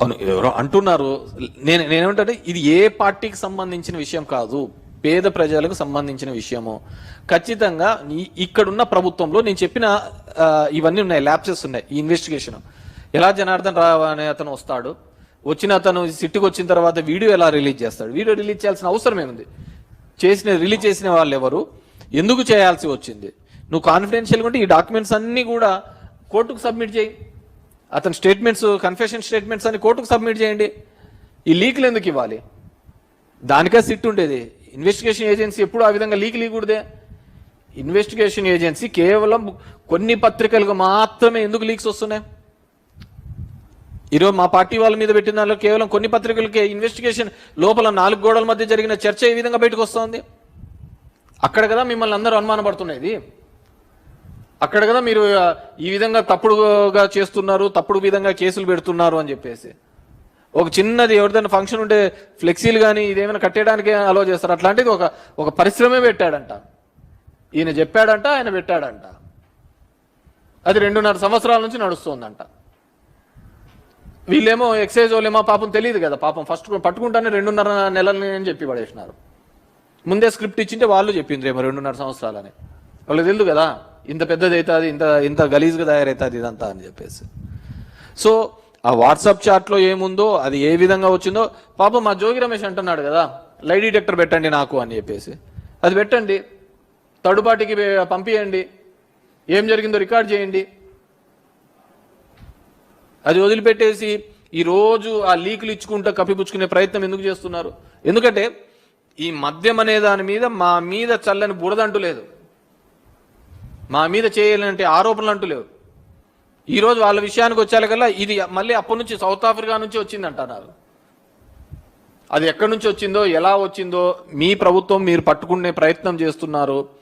అవును ఎవరో అంటున్నారు. నేను నేనేమంటే ఇది ఏ పార్టీకి సంబంధించిన విషయం కాదు పేద ప్రజలకు సంబంధించిన విషయము. ఖచ్చితంగా ఇక్కడున్న ప్రభుత్వంలో నేను చెప్పిన ఇవన్నీ ఉన్నాయి ల్యాప్సెస్ ఉన్నాయి ఈ ఇన్వెస్టిగేషన్ ఎలా జనార్దన్ రావు అనే అతను వస్తాడు వచ్చిన అతను సిట్టుకు వచ్చిన తర్వాత వీడియో ఎలా రిలీజ్ చేస్తాడు? వీడియో రిలీజ్ చేయాల్సిన అవసరం ఏముంది? చేసిన రిలీజ్ చేసిన వాళ్ళు ఎవరు? ఎందుకు చేయాల్సి వచ్చింది? నువ్వు కాన్ఫిడెన్షియల్గా ఉంటే ఈ డాక్యుమెంట్స్ అన్నీ కూడా కోర్టుకు సబ్మిట్ చేయి. అతని స్టేట్మెంట్స్ కన్ఫెషన్ స్టేట్మెంట్స్ అని కోర్టుకు సబ్మిట్ చేయండి. ఈ లీక్లు ఎందుకు ఇవ్వాలి? దానికే సిట్ ఉండేది. ఇన్వెస్టిగేషన్ ఏజెన్సీ ఎప్పుడు ఆ విధంగా లీక్ లీకూడదే. ఇన్వెస్టిగేషన్ ఏజెన్సీ కేవలం కొన్ని పత్రికలకు మాత్రమే ఎందుకు లీక్స్ వస్తున్నాయి? ఈరోజు మా పార్టీ వాళ్ళ మీద పెట్టిన దానిలో కేవలం కొన్ని పత్రికలకే ఇన్వెస్టిగేషన్ లోపల నాలుగు గోడల మధ్య జరిగిన చర్చ ఏ విధంగా బయటకు వస్తుంది. అక్కడ కదా మిమ్మల్ని అందరూ అనుమానపడుతున్నది అక్కడ కదా మీరు ఈ విధంగా తప్పుడుగా చేస్తున్నారు తప్పుడు విధంగా కేసులు పెడుతున్నారు అని చెప్పేసి. ఒక చిన్నది ఎవరిదైనా ఫంక్షన్ ఉంటే ఫ్లెక్సీలు కానీ ఇదేమైనా కట్టేయడానికి అలో చేస్తారు. అట్లాంటిది ఒక ఒక పరిశ్రమే పెట్టాడంట. ఈయన చెప్పాడంట ఆయన పెట్టాడంట. అది రెండున్నర సంవత్సరాల నుంచి నడుస్తుందంట. వీళ్ళేమో ఎక్సైజ్ వాళ్ళేమో పాపం తెలియదు కదా. పాపం ఫస్ట్ పట్టుకుంటానే రెండున్నర నెలలని అని చెప్పి పడేసినారు. ముందే స్క్రిప్ట్ ఇచ్చింటే వాళ్ళు చెప్పింది ఏమో రెండున్నర సంవత్సరాలని. వాళ్ళకి తెలియదు కదా. ఇంత పెద్దది అవుతుంది ఇంత ఇంత గలీజ్గా తయారవుతుంది ఇదంతా అని చెప్పేసి. సో ఆ వాట్సాప్ చాట్లో ఏముందో అది ఏ విధంగా వచ్చిందో పాపం మా జోగి రమేష్ అంటున్నాడు కదా లై డిటెక్టర్ పెట్టండి నాకు అని చెప్పేసి. అది పెట్టండి తడుపాటికి పంపించండి ఏం జరిగిందో రికార్డ్ చేయండి. అది వదిలిపెట్టేసి ఈరోజు ఆ లీకులు ఇచ్చుకుంటూ కప్పిపుచ్చుకునే ప్రయత్నం ఎందుకు చేస్తున్నారు? ఎందుకంటే ఈ మద్యం అనే దాని మీద మా మీద చల్లని బురదంటూ లేదు. మా మీద చేయాలంటే ఆరోపణలు అంటూ లేవు. ఈరోజు వాళ్ళ విషయానికి వచ్చేకల్లా ఇది మళ్ళీ అప్పటి నుంచి సౌత్ ఆఫ్రికా నుంచి వచ్చిందంటున్నారు. అది ఎక్కడి నుంచి వచ్చిందో ఎలా వచ్చిందో మీ ప్రభుత్వం మీరు పట్టుకునే ప్రయత్నం చేస్తున్నారు.